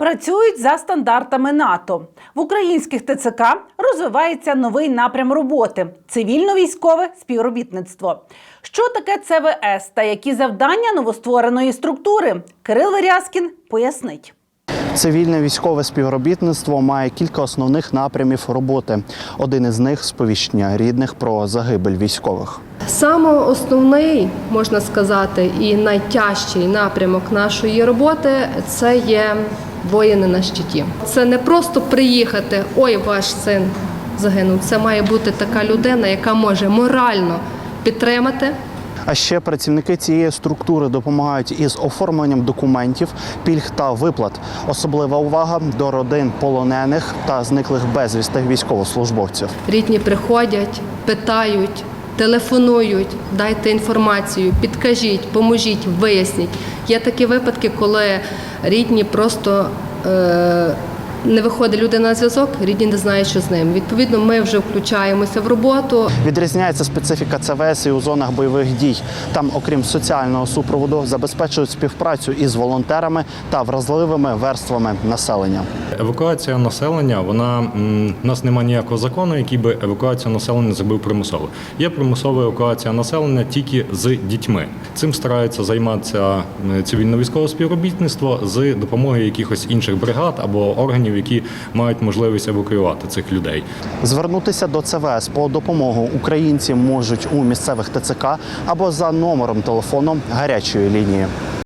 Працюють за стандартами НАТО. В українських ТЦК розвивається новий напрям роботи цивільно-військове співробітництво. Що таке ЦВС та які завдання новоствореної структури? Кирил Верязкін пояснить. Цивільне військове співробітництво має кілька основних напрямів роботи. Один із них сповіщення рідних про загибель військових. Саме основний, можна сказати, і найтяжчий напрямок нашої роботи це є воїни на щиті. Це не просто приїхати, ой, ваш син загинув. Це має бути така людина, яка може морально підтримати. А ще працівники цієї структури допомагають із оформленням документів, пільг та виплат. Особлива увага до родин полонених та зниклих безвісти військовослужбовців. Рідні приходять, питають, телефонують, дайте інформацію, підкажіть, поможіть, виясніть. Є такі випадки, коли рідні просто е, не виходить людина на зв'язок, рідні не знають, що з ним. Відповідно, ми вже включаємося в роботу. Відрізняється специфіка ЦВС і у зонах бойових дій. Там, окрім соціального супроводу, забезпечують співпрацю із волонтерами та вразливими верствами населення. Евакуація населення, вона у нас немає ніякого закону, який би евакуацію населення зробив примусово. Є примусова евакуація населення тільки з дітьми. Цим стараються займатися цивільно-військове співробітництво з допомогою якихось інших бригад або органів, які мають можливість евакуювати цих людей. Звернутися до ЦВС по допомогу українці можуть у місцевих ТЦК або за номером телефону гарячої лінії.